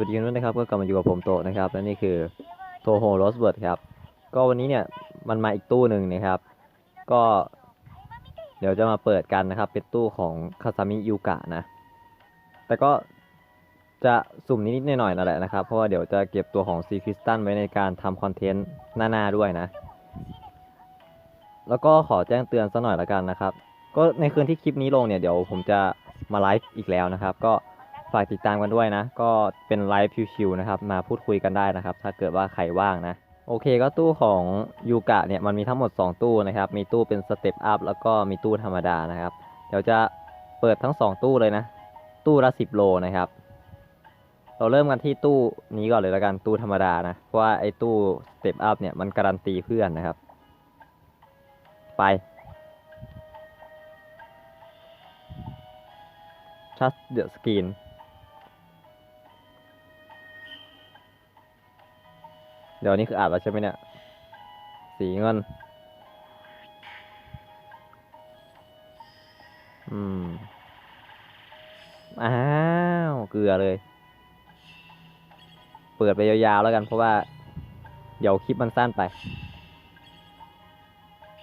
วัสดีกันด้วยนะครับก็กลับมาอยู่กับผมโตนะครับและนี่คือโทโฮโรสเบิร์ดครับก็วันนี้เนี่ยมันมาอีกตู้หนึ่งนะครับ ก็เดี๋ยวจะมาเปิดกันนะครับ เป็นตู้ของคาซามิยูกะนะ แต่ก็จะสุ่มนิดๆหน่อยๆนั่นแหละนะครับ เพราะว่าเดี๋ยวจะเก็บตัวของซีคริสตันไว้ในการทำคอนเทนต์หน้าๆด้วยนะ แล้วก็ขอแจ้งเตือนสักหน่อยละกันนะครับ ก็ในคืนที่คลิปนี้ลงเนี่ยเดี๋ยวผมจะมาไลฟ์อีกแล้วนะครับ ก็ ฝากติดตามกันด้วยนะ ก็เป็นไลฟ์ชิวๆนะครับ มาพูดคุยกันได้นะครับ ถ้าเกิดว่าใครว่างนะ โอเคก็ตู้ของยูกะเนี่ยมันมีทั้งหมด 2 ตู้นะครับ มีตู้เป็นสเต็ปอัพแล้วก็มีตู้ธรรมดานะครับ เดี๋ยวจะเปิดทั้ง 2 ตู้เลยนะ ตู้ละ 10 โลนะครับ เราเริ่มกันที่ตู้นี้ก่อนเลยแล้วกัน ตู้ธรรมดานะ เพราะว่าไอ้ตู้สเต็ปอัพเนี่ยมันการันตีเพื่อนนะครับ ไปชัดเดอะสกรีน ดี๋ยวนี้คืออาบแล้วใช่ไหมเนี่ย สีเงิน อืม อ้าว เกลือเลย เปิดไปยาวๆแล้วกันเพราะว่า เดี๋ยวคลิปมันสั้นไป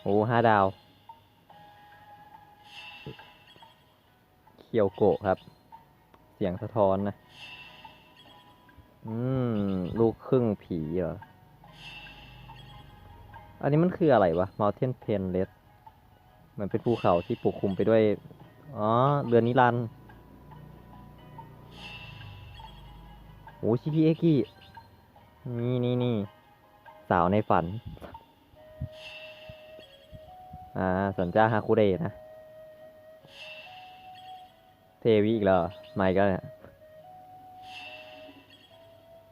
โอ้ห้าดาว เคียวโกะครับ เสียงสะท้อนนะ อืม ลูกครึ่งผีเหรอ อันนี้มันคืออะไรวะ Mountain Pen Red เหมือนเป็นภูเขาที่ปกคลุมไปด้วย อ๋อ เรือนนิรันดร์โอ้ชิพีเอกินี่นี่นี่สาวในฝัน อ่า สัญจาฮาคุเรนะ เทวีอีกแล้วเหรอไม่ก็เนี่ย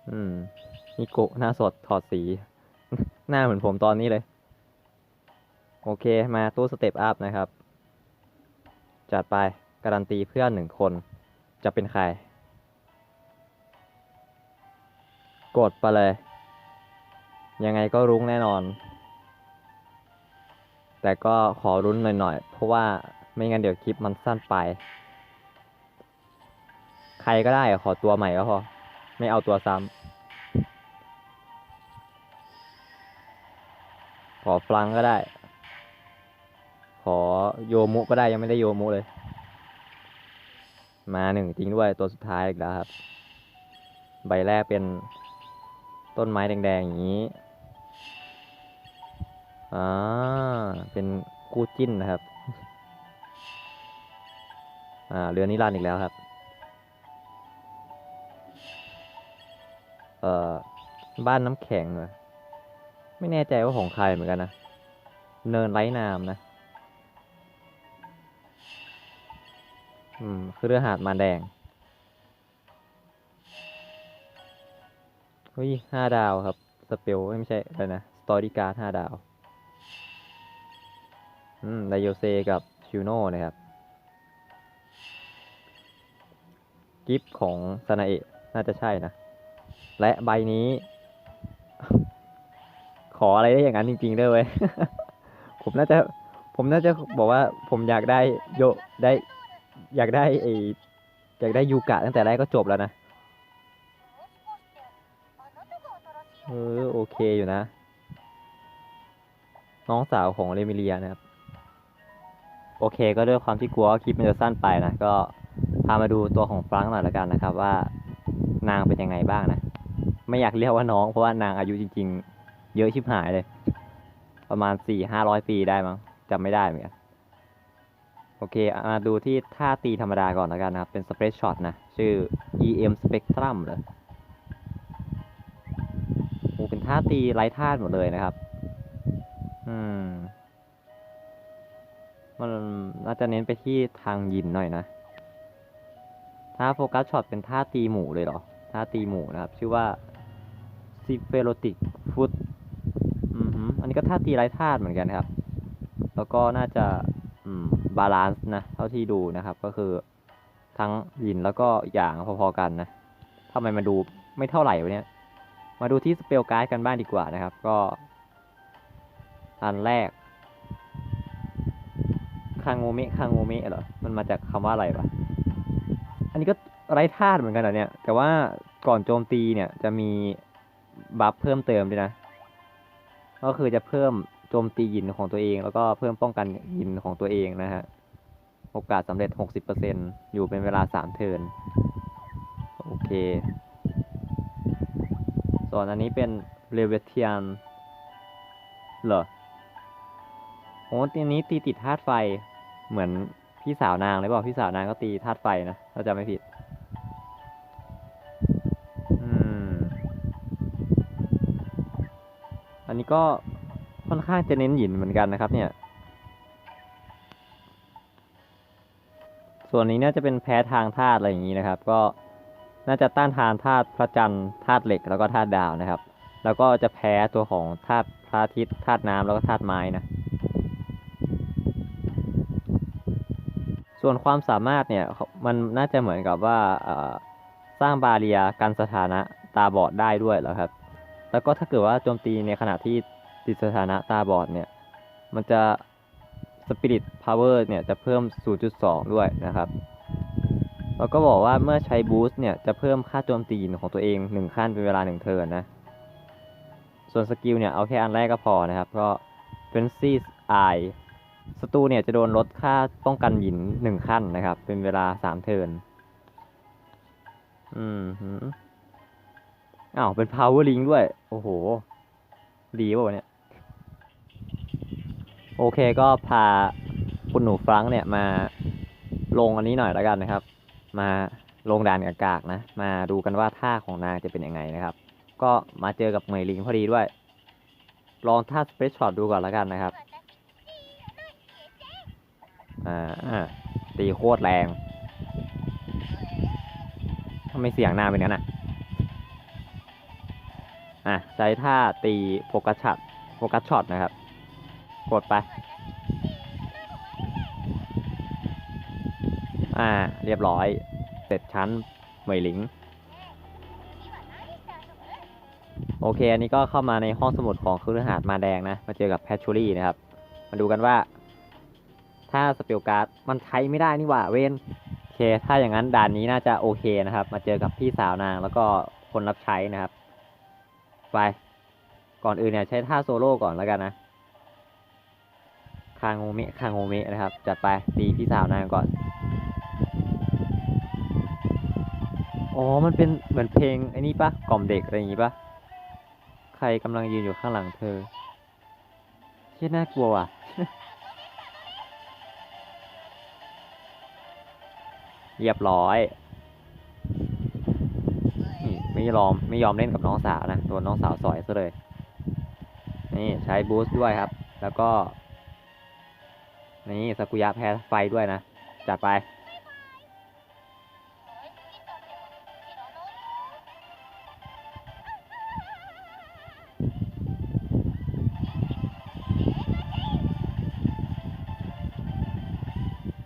อืมนิโกะหน้าสดถอดสี หน้าเหมือนผมตอนนี้เลย โอเคมาตู้สเต็ปอัพนะครับ จัดไปการันตีเพื่อนหนึ่งคน จะเป็นใคร กดไปเลย ยังไงก็รุ้งแน่นอน แต่ก็ขอรุ้นหน่อยๆ เพราะว่าไม่งั้นเดี๋ยวคลิปมันสั้นไป ใครก็ได้ขอตัวใหม่ก็พอ ไม่เอาตัวซ้ำ ขอฟลังก็ได้ ขอโยมุก็ได้ยังไม่ได้โยมุเลย มาหนึ่งจริงด้วยตัวสุดท้ายอีกแล้วครับ ใบแรกเป็นต้นไม้แดงๆอย่างนี้อ่าเป็นคู่จิ้นนะครับ อ่าเรือนิรันดร์อีกแล้วครับ เอ่อ บ้านน้ำแข็งเหรอ ไม่แน่ใจว่าของใครเหมือนกันนะ เนินไร้นามนะ อืม คือเรือหาดมาแดง เฮ้ยห้าดาวครับ สเปลไม่ใช่อะไรนะ สตอรี่การ์ดห้าดาว อืมไดโยเซกับชิวโน่นะครับ กิฟของซานาเอะน่าจะใช่นะ และใบนี้ ออะไรได้อย่างนั้นจริงๆด้วยเว้ย ผมน่าจะ ผมน่าจะบอกว่าผมอยากได้โยได้ อยากได้ไออยากได้ยูกะตั้งแต่แรกก็จบแล้วนะ เออโอเคอยู่นะ น้องสาวของเรมิเลียนะครับ โอเคก็ด้วยความที่กลัวว่าคลิปมันจะสั้นไปนะก็พามาดูตัวของฟรังหน่อยละกันนะครับว่านางเป็นยังไงบ้างนะ ไม่อยากเรียกว่าน้องเพราะว่านางอายุจริง ๆ เยอะชิบหายเลย ประมาณสี่ห้าร้อยปีได้มั้งจำไม่ได้เหมือนกันโอเค มาดูที่ท่าตีธรรมดาก่อนแล้วกันนะครับ เป็นสเปร d ช็อตนะ ชื่อ EM Spectrum เลยโอ้เป็นท่าตีไร้ท่าหมดเลยนะครับ อืม มันน่าจะเน้นไปที่ทางยินหน่อยนะถ้าโฟกัสช็อตเป็นท่าตีหมูเลยเหรอ ท่าตีหมูนะครับ ชื่อว่า s y p h e l o t i c Foot อันนี้ก็ท่าตีไร้ธาตุเหมือนกันครับ แล้วก็น่าจะบาลานซ์นะเท่าที่ดูนะครับ ก็คือทั้งยินแล้วก็อย่างพอๆกันนะทำไมมาดูไม่เท่าไหร่วะเนี่ย มาดูที่สเปลการ์ดกันบ้างดีกว่านะครับ ก็ อันแรกคางโงเมะคางโงเมะเหรอ มันมาจากคำว่าอะไรปะอันนี้ก็ไร้ธาตุเหมือนกันเหรอเนี่ย แต่ว่าก่อนโจมตีเนี่ยจะมีบัฟเพิ่มเติมด้วยนะ ก็คือจะเพิ่มโจมตียินของตัวเอง แล้วก็เพิ่มป้องกันยินของตัวเองนะฮะ โอกาสสำเร็จ 60%อยู่เป็นเวลา 3 เทิร์น โอเค ส่วนอันนี้เป็นเรเวเทียนเหรอโอ้ทีนี้ตีติดธาตุไฟเหมือนพี่สาวนางเลยเปล่าพี่สาวนางก็ตีธาตุไฟนะถ้าจำไม่ผิด ก็ค่อนข้างจะเน้นหยินเหมือนกันนะครับ เนี่ย ส่วนนี้น่าจะเป็นแพ้ทางธาตุอะไรอย่างนี้นะครับ ก็น่าจะต้านทานธาตุพระจันทร์ธาตุเหล็กแล้วก็ธาตุดาวนะครับ แล้วก็จะแพ้ตัวของธาตุพระอาทิตย์ธาตุน้ำแล้วก็ธาตุไม้นะ ส่วนความสามารถเนี่ยมันน่าจะเหมือนกับว่าสร้างบาเรียกันสถานะตาบอดได้ด้วยแล้วครับ แล้วก็ถ้าเกิดว่าโจมตีในขณะที่ติดสถานะตาบอดเนี่ย มันจะ Spirit Power เนี่ยจะเพิ่ม 0.2 ด้วยนะครับ แล้วก็บอกว่าเมื่อใช้บูสต์เนี่ยจะเพิ่มค่าโจมตีของตัวเอง 1 ขั้นเป็นเวลา 1 เทิร์นนะ ส่วนสกิลเนี่ยเอาแค่อันแรกก็พอนะครับ ก็ Frenzy Eye ศัตรูเนี่ยจะโดนลดค่าป้องกันหิน 1 ขั้นนะครับ เป็นเวลา 3 เทิร์นอืม อ้าว เป็น Power Link ด้วย โอ้โห ดีป่ะเนี่ย โอเคก็พาคุณหนูฟรังเนี่ยมาลงอันนี้หน่อยแล้วกันนะครับ มาลงด่านกากากๆนะ มาดูกันว่าท่าของนางจะเป็นยังไงนะครับ ก็มาเจอกับเหมยลิงพอดีด้วย ลองท่าสเปซช็อตดูก่อนแล้วกันนะครับ อ่าอ่าตีโคตรแรงทำไมเสียงนางเป็นงั้นอะ อะใช้ท่าตีโฟกัสช็อตโฟกัสช็อตนะครับ กดไป อ่า เรียบร้อย เสร็จชั้นเหมยหลิง โอเค อันนี้ก็เข้ามาในห้องสมุดของคฤหาสน์มาแดงนะ มาเจอกับแพชชูรี่นะครับ มาดูกันว่า ถ้าสเปลการ์ดมันใช้ไม่ได้นี่หว่าเวนโอเค ถ้าอย่างนั้นด่านนี้น่าจะโอเคนะครับ มาเจอกับพี่สาวนางแล้วก็คนรับใช้นะครับ ไป ก่อนอื่นเนี่ยใช้ท่าโซโล่ก่อนแล้วกันนะคางโงเมะคางโงเมะนะครับ จัดไปตีพี่สาวนางก่อน อ๋อ มันเป็นเหมือนเพลงไอ้นี่ปะกล่อมเด็กอะไรอย่างงี้ปะใครกำลังยืนอยู่ข้างหลังเธอเชี่ยน่ากลัวว่ะ เรียบร้อย ไม่ยอมไม่ยอมเล่นกับน้องสาวนะโดนน้องสาวสอยซะเลย นี่ใช้บูสต์ด้วยครับ แล้วก็ นี่สกุยะแพ้ไฟด้วยนะ จัดไป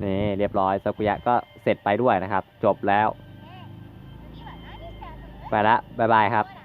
นี่เรียบร้อยสกุยะก็เสร็จไปด้วยนะครับ จบแล้ว ไปละ บ๊ายบายครับ